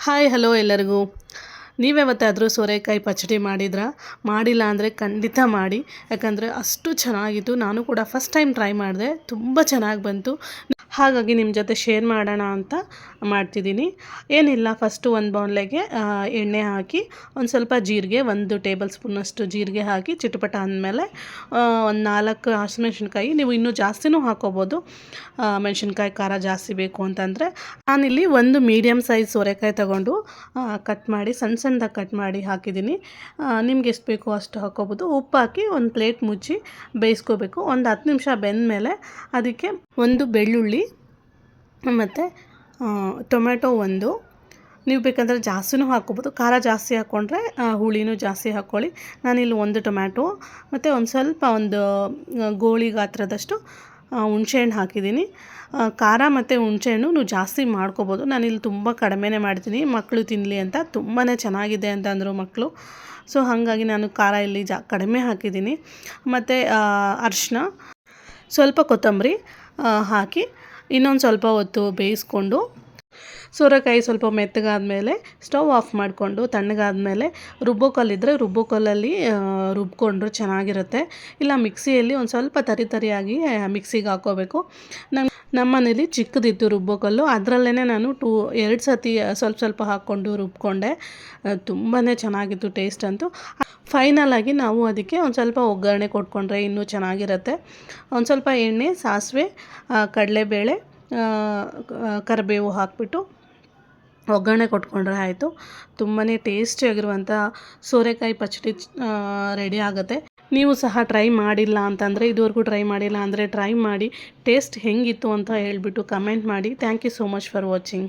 Hi, hello ಎಲ್ಲರಿಗೂ. ನೀವ್ಯಾವತ್ತಾದರೂ ಸೋರೆಕಾಯಿ ಪಚಡಿ ಮಾಡಿದ್ರಾ? ಮಾಡಿಲ್ಲ ಅಂದರೆ ಖಂಡಿತ ಮಾಡಿ. ಯಾಕಂದರೆ ಅಷ್ಟು ಚೆನ್ನಾಗಿತ್ತು. ನಾನು ಕೂಡ ಫಸ್ಟ್ ಟೈಮ್ ಟ್ರೈ ಮಾಡಿದೆ. ತುಂಬ ಚೆನ್ನಾಗಿ ಬಂತು. ಹಾಗಾಗಿ ನಿಮ್ಮ ಜೊತೆ ಶೇರ್ ಮಾಡೋಣ ಅಂತ ಮಾಡ್ತಿದ್ದೀನಿ. ಏನಿಲ್ಲ ಫಸ್ಟು ಒಂದು ಬೌನ್ಲೆಗೆ ಎಣ್ಣೆ ಹಾಕಿ, ಒಂದು ಸ್ವಲ್ಪ ಜೀರಿಗೆ, ಒಂದು ಟೇಬಲ್ ಸ್ಪೂನಷ್ಟು ಜೀರಿಗೆ ಹಾಕಿ, ಚಿಟಪಟ ಅಂದಮೇಲೆ ಒಂದು ನಾಲ್ಕು ಹಸಿಮೆಣ್ಸಿನ್ಕಾಯಿ, ನೀವು ಇನ್ನೂ ಜಾಸ್ತಿನೂ ಹಾಕೋಬೋದು. ಮೆಣಸಿನ್ಕಾಯಿ ಖಾರ ಜಾಸ್ತಿ ಬೇಕು ಅಂತಂದರೆ, ನಾನಿಲ್ಲಿ ಒಂದು ಮೀಡಿಯಮ್ ಸೈಜ್ ಸೋರೆಕಾಯಿ ತಗೊಂಡು ಕಟ್ ಮಾಡಿ ಸಣ್ಣ ಸಣ್ಣದಾಗಿ ಕಟ್ ಮಾಡಿ ಹಾಕಿದ್ದೀನಿ. ನಿಮ್ಗೆ ಎಷ್ಟು ಬೇಕೋ ಅಷ್ಟು ಹಾಕೋಬೋದು. ಉಪ್ಪು ಹಾಕಿ ಒಂದು ಪ್ಲೇಟ್ ಮುಚ್ಚಿ ಬೇಯಿಸ್ಕೋಬೇಕು. ಒಂದು ಹತ್ತು ನಿಮಿಷ ಬೆಂದಮೇಲೆ, ಅದಕ್ಕೆ ಒಂದು ಬೆಳ್ಳುಳ್ಳಿ ಮತ್ತು ಟೊಮೆಟೊ ಒಂದು. ನೀವು ಬೇಕಂದರೆ ಜಾಸ್ತಿನೂ ಹಾಕ್ಕೋಬೋದು. ಖಾರ ಜಾಸ್ತಿ ಹಾಕ್ಕೊಂಡ್ರೆ ಹುಳಿನೂ ಜಾಸ್ತಿ ಹಾಕ್ಕೊಳ್ಳಿ. ನಾನಿಲ್ಲಿ ಒಂದು ಟೊಮ್ಯಾಟೊ, ಮತ್ತು ಒಂದು ಸ್ವಲ್ಪ ಒಂದು ಗೋಳಿ ಗಾತ್ರದಷ್ಟು ಹುಣ್ಸೆಹಣ್ಣು ಹಾಕಿದ್ದೀನಿ. ಖಾರ ಮತ್ತು ಹುಣ್ಸೆಹಣ್ಣು ನೀವು ಜಾಸ್ತಿ ಮಾಡ್ಕೋಬೋದು. ನಾನಿಲ್ಲಿ ತುಂಬ ಕಡಿಮೆನೇ ಮಾಡ್ತೀನಿ. ಮಕ್ಕಳು ತಿನ್ನಲಿ ಅಂತ ತುಂಬಾ ಚೆನ್ನಾಗಿದೆ ಅಂತ ಅಂದರು ಮಕ್ಕಳು ಸೊ, ಹಾಗಾಗಿ ನಾನು ಖಾರ ಇಲ್ಲಿ ಜಾ, ಕಡಿಮೆ ಹಾಕಿದ್ದೀನಿ. ಮತ್ತು ಅರಿಶಿನ ಸ್ವಲ್ಪ ಕೊತ್ತಂಬರಿ ಹಾಕಿ ಇನ್ನೊಂದು ಸ್ವಲ್ಪ ಹೊತ್ತು ಬೇಯಿಸ್ಕೊಂಡು ಸೋರೆಕಾಯಿ ಸ್ವಲ್ಪ ಮೆತ್ತಗಾದಮೇಲೆ ಸ್ಟವ್ ಆಫ್ ಮಾಡಿಕೊಂಡು ತಣ್ಣಗಾದಮೇಲೆ ರುಬ್ಬೋ ಕಲ್ಲಿದ್ದರೆ ರುಬ್ಬೋ ರುಬ್ಕೊಂಡ್ರೆ ಚೆನ್ನಾಗಿರುತ್ತೆ. ಇಲ್ಲ, ಮಿಕ್ಸಿಯಲ್ಲಿ ಒಂದು ಸ್ವಲ್ಪ ತರಿ ತರಿಯಾಗಿ ಮಿಕ್ಸಿಗೆ ಹಾಕೋಬೇಕು ನಮ್ಮ ನಮ್ಮನೇಲಿ ಚಿಕ್ಕದಿತ್ತು ರುಬ್ಬೋಕಲ್ಲು. ಅದರಲ್ಲೇ ನಾನು ಟೂ, ಎರಡು ಸತಿ ಸ್ವಲ್ಪ ಸ್ವಲ್ಪ ಹಾಕ್ಕೊಂಡು ರುಬ್ಕೊಂಡೆ. ತುಂಬಾ ಚೆನ್ನಾಗಿತ್ತು ಟೇಸ್ಟ್ ಅಂತೂ. ಫೈನಲಾಗಿ ನಾವು ಅದಕ್ಕೆ ಒಂದು ಸ್ವಲ್ಪ ಒಗ್ಗರಣೆ ಕೊಟ್ಕೊಂಡ್ರೆ ಇನ್ನೂ ಚೆನ್ನಾಗಿರುತ್ತೆ. ಒಂದು ಸ್ವಲ್ಪ ಎಣ್ಣೆ, ಸಾಸಿವೆ ಕಡಲೆಬೇಳೆ ಕರಿಬೇವು ಹಾಕಿಬಿಟ್ಟು ಒಗ್ಗರಣೆ ಕೊಟ್ಕೊಂಡ್ರೆ ಆಯಿತು. ತುಂಬಾ ಟೇಸ್ಟಿಯಾಗಿರುವಂಥ ಸೋರೆಕಾಯಿ ಪಚಡಿ ರೆಡಿ ಆಗುತ್ತೆ. ನೀವು ಸಹ ಟ್ರೈ ಮಾಡಿಲ್ಲ ಅಂತಂದರೆ, ಇದುವರೆಗೂ ಟ್ರೈ ಮಾಡಿಲ್ಲ ಅಂದರೆ ಟ್ರೈ ಮಾಡಿ ಟೇಸ್ಟ್ ಹೆಂಗಿತ್ತು ಅಂತ ಹೇಳಿಬಿಟ್ಟು ಕಮೆಂಟ್ ಮಾಡಿ. Thank you so much for watching